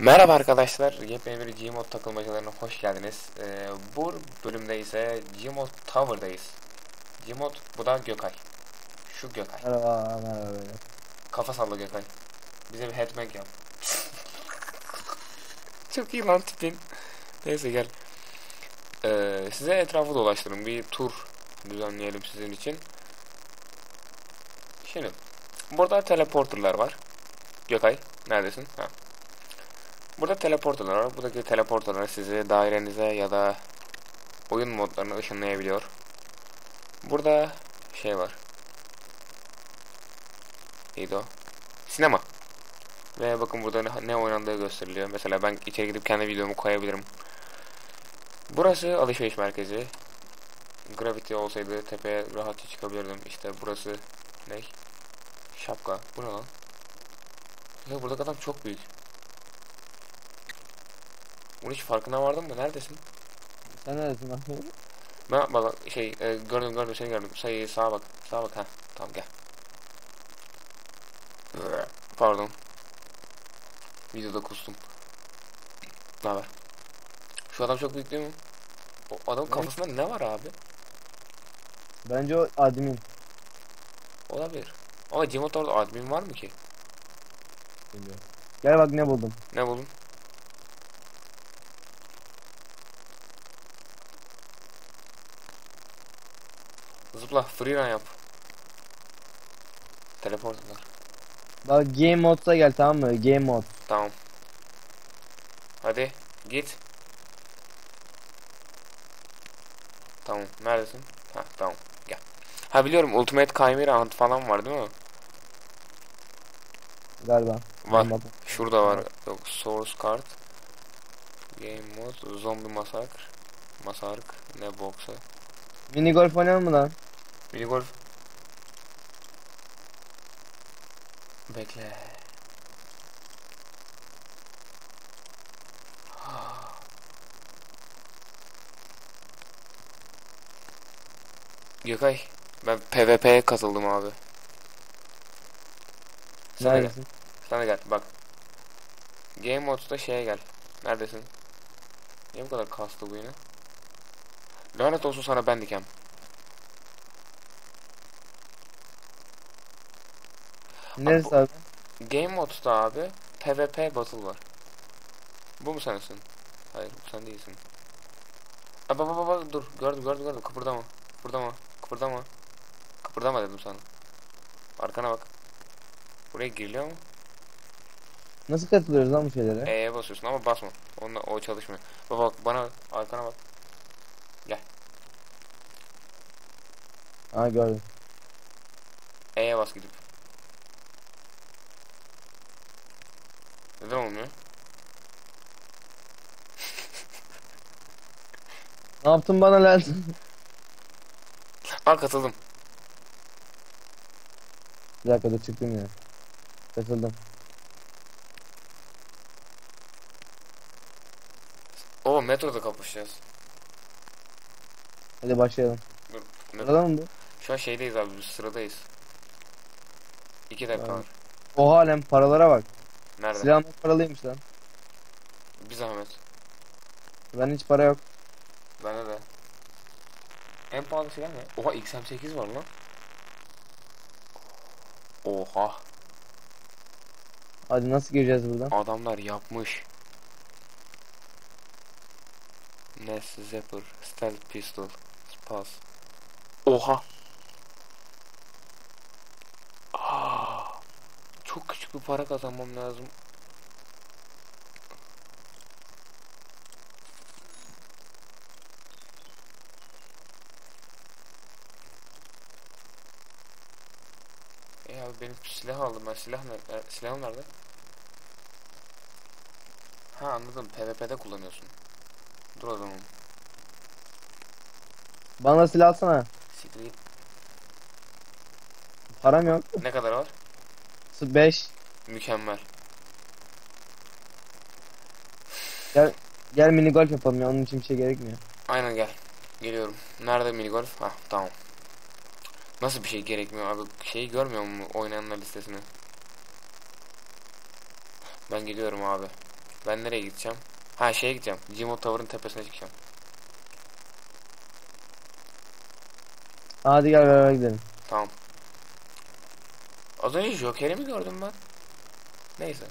Merhaba arkadaşlar, yepyeni bir Gmod takılmacalarına hoş geldiniz. Ee, bu bölümde ise Gmod Tower'dayız. Gmod, bu da Gökay. Şu Gökay. Merhaba, merhaba. Kafa salla Gökay. Bize bir headbang yap. Çok iyi lan tipin. Neyse gel. Ee, size etrafı dolaştırın. Bir tur düzenleyelim sizin için. Şimdi, burada teleporterlar var. Gökay, neredesin? Ha. Burada teleporterlar var. Buradaki teleporterlar sizi dairenize ya da oyun modlarına ışınlayabiliyor. Burada şey var. Neydi o? Sinema. Ve bakın burada ne, ne oynandığı gösteriliyor. Mesela ben içeri gidip kendi videomu koyabilirim. Burası alışveriş merkezi. Gravity olsaydı tepeye rahatça çıkabilirdim. İşte burası ne? Şapka. Bu ne lan? Ya buradaki adam çok büyük. Bunun hiç farkına vardın mı? Neredesin? Sen neredesin lan? Ben bak şey e, gördüm gördüm seni gördüm. Şey sağa bak. Sağa bak ha. Tamam gel. Pardon. Videoda kustum. Ne haber? Şu adam çok büyük değil mi? O Evet. kafasında ne var abi? Bence o admin. Olabilir. Ama Cimotor'da admin var mı ki? Bilmiyorum. Gel bak ne buldum. Ne buldun? Zıpla, free run yap. Teleport eder. Bak game mod'a gel tamam mı? Game mod. Tamam. Hadi git. Tamam. Neredesin? Ha tamam. Gel. Ha biliyorum Ultimate Chimera Hunt falan var değil mi? Galiba. Var. Şurada var. Yok Source Card. Game Mode. Zombie Massacre. Massacre. Ne boksa. Mini golf oynayalım mı lan? Mini golf. Bekle. Gökay, ben PvP'ye katıldım abi. Gel. Neredesin? Sen de gel. Bak. Game Mode'da şeye gel. Neredesin? Niye bu kadar kastı bu yine? Lanet olsun sana ben dikem. Neresi abi? Game Mode'da abi PvP battle var. Bu mu sensin? Hayır bu sen değilsin. Aa, bak bak bak, dur gördüm gördüm gördüm kıpırdama. Kıpırdama. Kıpırdama. Kıpırdama dedim sana. Arkana bak. Buraya giriliyor mu? Nasıl katılıyoruz lan bu şeylere? E'ye basıyorsun ama basma. Onunla, o çalışmıyor. Bak bak bana arkana bak. Ha gördüm. E'ye bas gidip. Neden olmuyor? Ne yaptın bana lan? Aa katıldım. Bir dakika dur çıktım ya. Katıldım. Oo metroda kapışacağız. Hadi başlayalım. Dur, metro- mı bu? Şu an şeydeyiz abi biz sıradayız. İki dakika Tamam. var. Oha lan paralara bak. Nerede? Silahım paralıymış lan. Bir zahmet. Ben hiç para yok. Bende de. En pahalı silah ne? Oha XM8 var lan. Oha. Hadi nasıl gireceğiz buradan? Adamlar yapmış. Ness Zapper, Stealth Pistol, Spas. Oha. Aa, çok küçük bir para kazanmam lazım. E abi benim silah aldım ben silah nerede? Silahım nerede? Ha anladım PvP'de kullanıyorsun. Dur o zaman. Bana silah alsana. Siktir git. Param yok. Ne kadar var? 5. Mükemmel. Gel mini golf yapalım ya onun için bir şey gerekmiyor. Aynen gel. Geliyorum. Nerede mini golf? Ha tamam. Nasıl bir şey gerekmiyor abi? Şeyi görmüyor mu oynayanlar listesini? Ben geliyorum abi. Ben nereye gideceğim? Ha şeye gideceğim. Jimo Tower'ın tepesine çıkacağım. Hadi gel beraber gidelim. Tamam. Az önce Joker'i mi gördüm ben? Neyse.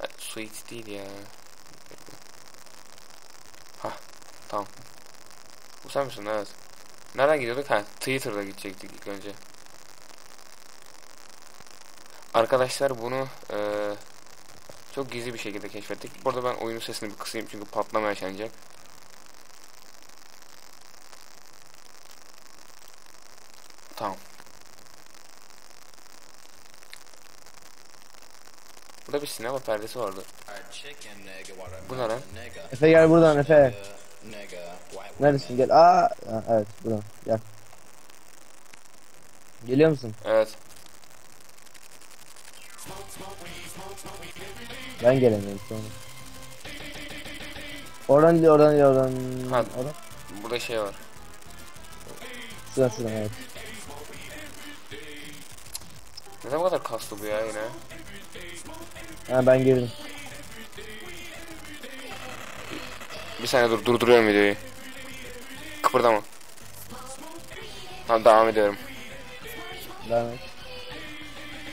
Ha, Sweet değil ya. Hah tamam. Bu sen misin? Evet. Nereden gidiyorduk? Ha Twitter'da gidecektik ilk önce. Arkadaşlar bunu eee, çok gizli bir şekilde keşfettik. Burada ben oyunun sesini bir kısayım çünkü patlama yaşanacak. Tamam. Burada bir sinema perdesi vardı. Bu ne lan? Efe gel buradan Efe. Neredesin gel. Aa evet buradan gel. Geliyor musun? Evet. Ben gelemiyorum an. Oradan değil oradan değil oradan. Ha. Oradan. Burada şey var. Şuradan şuradan evet. Neden bu kadar kaslı bu ya yine? Ha ben girdim. Bir saniye dur durduruyorum videoyu. Kıpırdama. Tamam devam ediyorum. Devam et.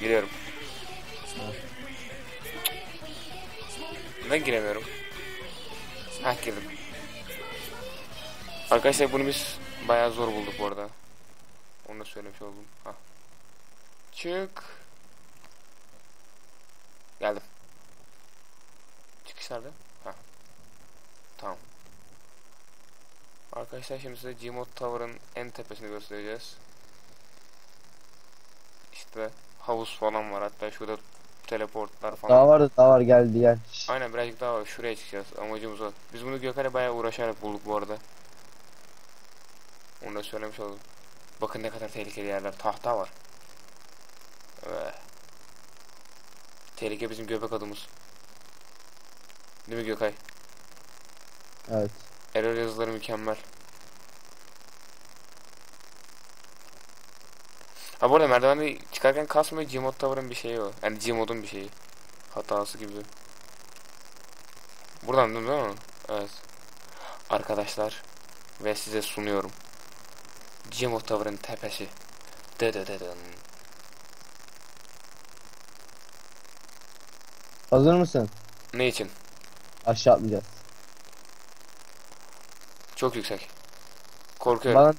Giriyorum. Neden giremiyorum? Hah girdim. Arkadaşlar bunu biz bayağı zor bulduk bu arada. Onu da söylemiş oldum. Hah. Çık. Nerede? Hah. Tamam. Arkadaşlar şimdi size Gmod Tower'ın en tepesini göstereceğiz. İşte havuz falan var hatta şurada teleportlar falan. Daha var daha var geldi gel. Aynen birazcık daha var. Şuraya çıkacağız. Amacımız o. Biz bunu Gökhan'a bayağı uğraşarak bulduk bu arada. Onu da söylemiş oldum. Bakın ne kadar tehlikeli yerler. Tahta var. Evet. Tehlike bizim göbek adımız. Değil mi Gökay? Evet. Error yazıları mükemmel. Ha bu arada merdivende çıkarken kasmıyor. Gmod Tower'ın bir şeyi o. Yani Gmod'un bir şeyi. Hatası gibi. Buradan değil mi? Evet. Arkadaşlar ve size sunuyorum. Gmod Tower'ın tepesi. Dıdıdıdın. Hazır mısın? Ne için? Aşağı atlayacağız. Çok yüksek. Korkuyorum. Bana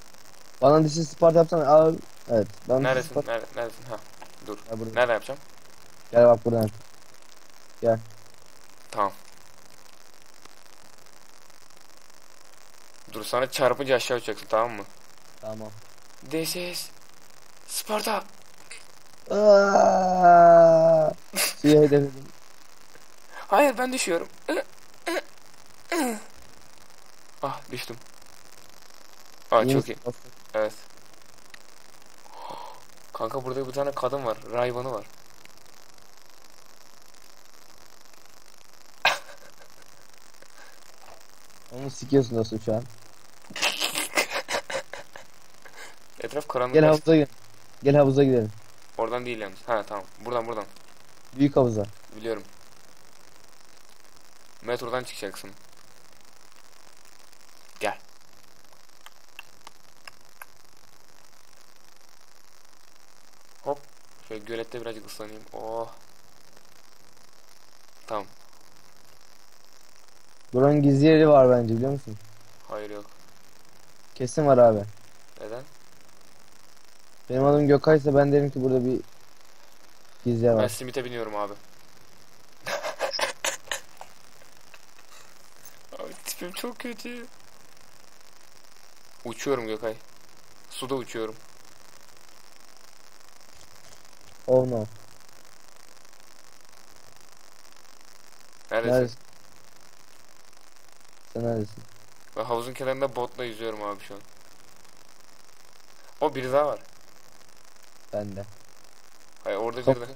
bana dişi sport yapsana. Aa, evet. Bana dişi Neredesin? sport- Nere- neredesin? Ha. Dur. Gel buradan. Nerede yapacağım? Gel bak buradan. Tamam. Dur sana çarpınca aşağı uçacaksın tamam mı? Tamam. This is Sparta. Aa! Suya hedefledim. Hayır ben düşüyorum. Ah düştüm. Aa çok iyi. Evet. Kanka burada bir tane kadın var. Rayvanı var. Onu sikiyorsun dostum şu an. Etraf karanlık. Gel havuza gidelim. Gel havuza gidelim. Oradan değil yalnız. Ha tamam. Buradan buradan. Büyük havuza. Biliyorum. Metrodan çıkacaksın. Şöyle gölette birazcık ıslanayım. Oh. Tamam. Buranın gizli yeri var bence biliyor musun? Hayır yok. Kesin var abi. Neden? Benim adım Gökay ise ben derim ki burada bir gizli yer Ben var. simite biniyorum abi. abi tipim çok kötü. Uçuyorum Gökay. Suda uçuyorum. Oh no. Neredesin? Neredesin? Sen neredesin? Ben havuzun kenarında botla yüzüyorum abi şu an. O biri daha var. Ben de. Hayır orada biri de.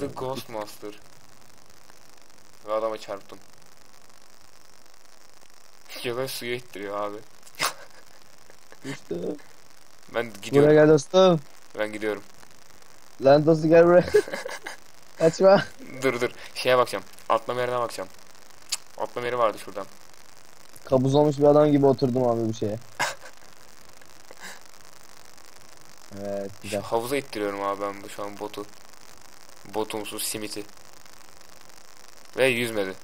The Ghost Master. Ve adama çarptım. Gökay suya ittiriyor abi. Ben Buraya gidiyorum. gel dostum. Ben gidiyorum. Lan dostum gel buraya. Kaçma. dur dur. Şeye bakacağım. Atlama yerine bakacağım. Cık, Atlama yeri vardı şuradan. Kabuz olmuş bir adam gibi oturdum abi bu şeye. Evet güzel. Havuza ittiriyorum abi ben bu şu an botu. Botumsuz simiti. Ve yüzmedi.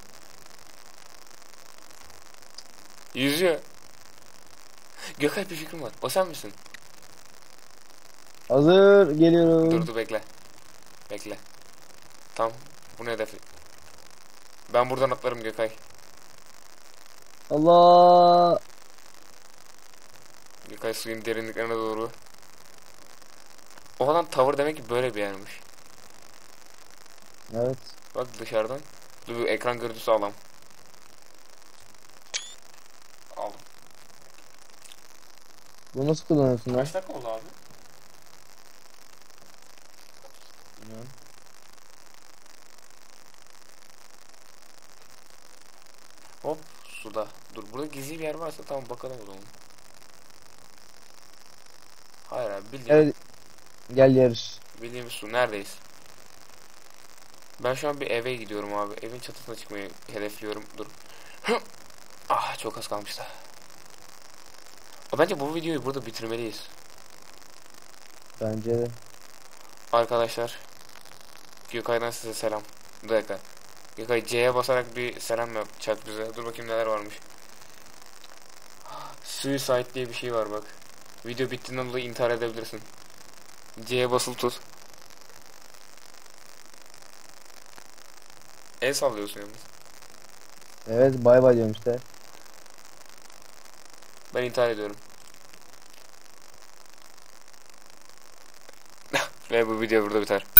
Yüzüyor. Gökay bir fikrim var. O sen misin? Hazır geliyorum. Dur dur bekle. Bekle. Tam bunu hedefi. Ben buradan atlarım Gökay. Allah. Gökay suyun derinliklerine doğru. O adam tavır demek ki böyle bir yermiş. Evet. Bak dışarıdan. Dur bir ekran görüntüsü alam. Aldım. Bu nasıl kullanıyorsun lan? Kaç dakika oldu abi? Hop suda. Dur burada gizli bir yer varsa tamam bakalım o zaman. Hayır abi bildiğim, Evet. Gel yarış. bildiğimiz su neredeyiz? Ben şu an bir eve gidiyorum abi. Evin çatısına çıkmayı hedefliyorum. Dur. ah çok az kalmıştı. Bence bu videoyu burada bitirmeliyiz. Bence de. Arkadaşlar. Gökay'dan size selam. Bir dakika. Gökay C'ye basarak bir selam yapacak bize. Dur bakayım neler varmış. Suicide diye bir şey var bak. Video bittiğinden dolayı intihar edebilirsin. C'ye basılı tut. El sallıyorsun yalnız. Evet bay bay diyorum işte. Ben intihar ediyorum. Ve bu video burada biter.